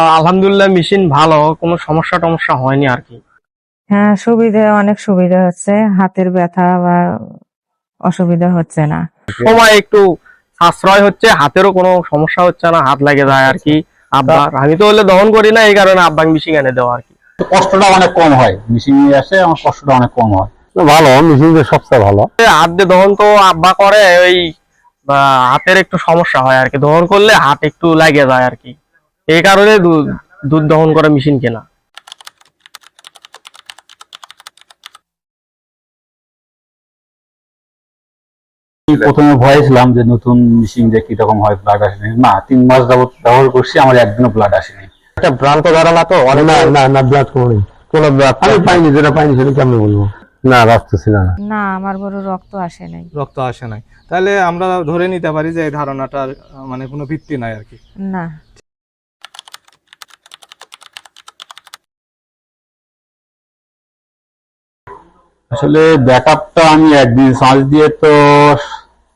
আলহামদুলিল্লাহ মেশিন ভালো কোনো সমস্যা টমস্যা হয়নি আর কি। হ্যাঁ সুবিধা অনেক সুবিধা হচ্ছে। হাতের ব্যথা বা অসুবিধা হচ্ছে না। সময় একটু সাশ্রয় হচ্ছে হাতেরও কোনো সমস্যা হচ্ছে না হাত লাগে যায় আর কি। আব্বার আমি তো হলে দহন করি না এই কারণে আব্বাক মেশিন এনে দেওয়া আর কি। কষ্টটা অনেক কম হয়। মেশিন নিয়ে আসে আমার কষ্টটা অনেক কম হয়। ভালো মেশিন সবচেয়ে ভালো। হাত দিয়ে দহন তো আব্বা করে ওই হাতের একটু সমস্যা হয় আর কি। দহন করলে হাত একটু লাগে যায় আর কি। এই কারণে দুধ দহন করা মেশিন কেনা। আমি প্রথমে ভয় ছিলাম যে নতুন মেশিন যে কীরকম হয় ব্লাড আসেনি না তিন মাস যাবত ব্যবহার করছি আমার একদিনও ব্লাড আসেনি। একটা ভ্রান্ত ধারণা তো? অনেক না না না ব্লাড কোনো নেই কোনো ব্লাড আমি পাইনি যেটা পাইনি সেটা কেমন বলব? না রাখতেছি না না। আমার গরু রক্ত আসে নাই। রক্ত আসে নাই। তাহলে আমরা ধরে নিতে পারি যে এই ধারণাটার মানে কোনো ভিত্তি নাই আর কি। না। আসলে ব্যাকআপটা আমি একদিন চার্জ দিয়ে তো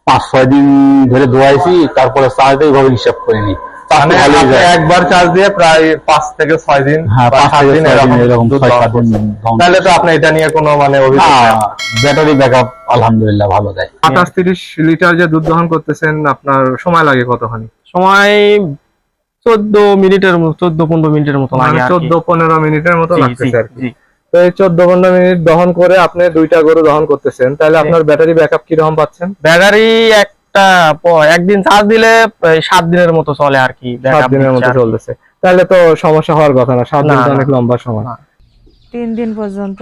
পাঁচ ছয় দিন ধরে দোয়াইছি তারপরে চার্জ দিয়ে ওইভাবে হিসাব করিনি। মানে। একবার চার্জ দিয়ে প্রায় পাঁচ থেকে ছয় দিন হ্যাঁ দিন এরকম তাহলে তো আপনি এটা নিয়ে কোনো মানে ব্যাটারি ব্যাকআপ আলহামদুলিল্লাহ ভালো দেয়। আঠাশ তিরিশ লিটার যে দুধ দহন করতেছেন আপনার সময় লাগে কতখানি? সময় চোদ্দ মিনিটের চোদ্দ পনেরো মিনিটের মতো লাগে মানে কি। চোদ্দ পনেরো মিনিটের মতো জি, আর কি। জি। তো এই চোদ্দ পনেরো মিনিট দহন করে আপনি দুইটা গরু দহন করতেছেন তাহলে আপনার ব্যাটারি ব্যাকআপ কীরকম পাচ্ছেন? ব্যাটারি একটা একদিন চার্জ দিলে সাত দিনের মতো চলে আর কি সাত দিনের মতো চলতেছে। তাহলে তো সমস্যা হওয়ার কথা না সাত দিন না, তো না। অনেক লম্বা সময়। তিন দিন পর্যন্ত।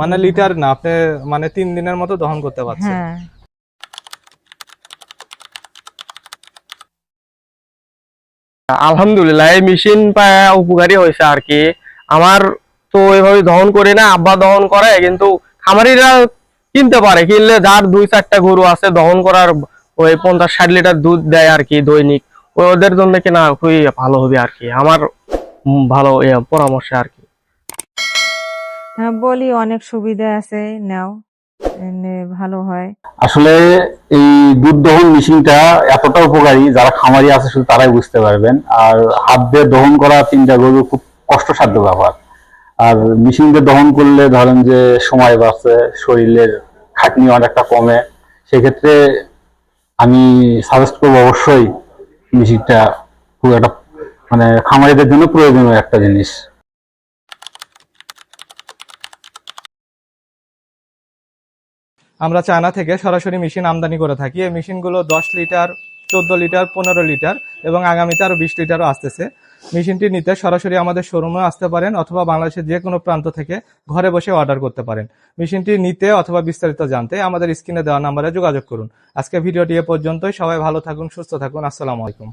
মানে লিটার না আপনি মানে তিন দিনের মতো দহন করতে পারছেন। হ্যাঁ। আলহামদুলিল্লাহ এই মেশিন পায় উপকারী হয়েছে আর কি। আমার তো এভাবে দহন করি না আব্বা দহন করে কিন্তু খামারিরা কিনতে পারে কিনলে যার দুই চারটা গরু আছে দহন করার ওই পঞ্চাশ ষাট লিটার দুধ দেয় আর কি দৈনিক ওই ওদের জন্য কিনা খুবই ভালো হবে আর কি আমার ভালো পরামর্শ আর কি। হ্যাঁ বলি অনেক সুবিধা আছে নাও ভালো হয়। আসলে এই দুধ দহন মেশিনটা এতটা উপকারী যারা খামারি আছে শুধু তারাই বুঝতে পারবেন আর হাত দিয়ে দহন করা তিনটা গরু খুব কষ্টসাধ্য ব্যাপার। আর মেশিন দিয়ে দহন করলে ধরেন যে সময় বাঁচে, শরীরের খাটনি অনেকটা কমে, সেক্ষেত্রে আমি সাজেস্ট করব অবশ্যই মেশিনটা খুব একটা মানে খামারিদের জন্য প্রয়োজনীয় একটা জিনিস। আমরা চায়না থেকে সরাসরি মেশিন আমদানি করে থাকি। এই মেশিনগুলো দশ লিটার চোদ্দ লিটার, পনেরো লিটার এবং আগামীতে আরও বিশ লিটারও আসতেছে। মেশিনটি নিতে সরাসরি আমাদের শোরুমে আসতে পারেন অথবা বাংলাদেশের যে কোনো প্রান্ত থেকে ঘরে বসে অর্ডার করতে পারেন। মেশিনটি নিতে অথবা বিস্তারিত জানতে আমাদের স্ক্রিনে দেওয়া নাম্বারে যোগাযোগ করুন। আজকে ভিডিওটি এ পর্যন্তই। সবাই ভালো থাকুন, সুস্থ থাকুন। আসসালামু আলাইকুম।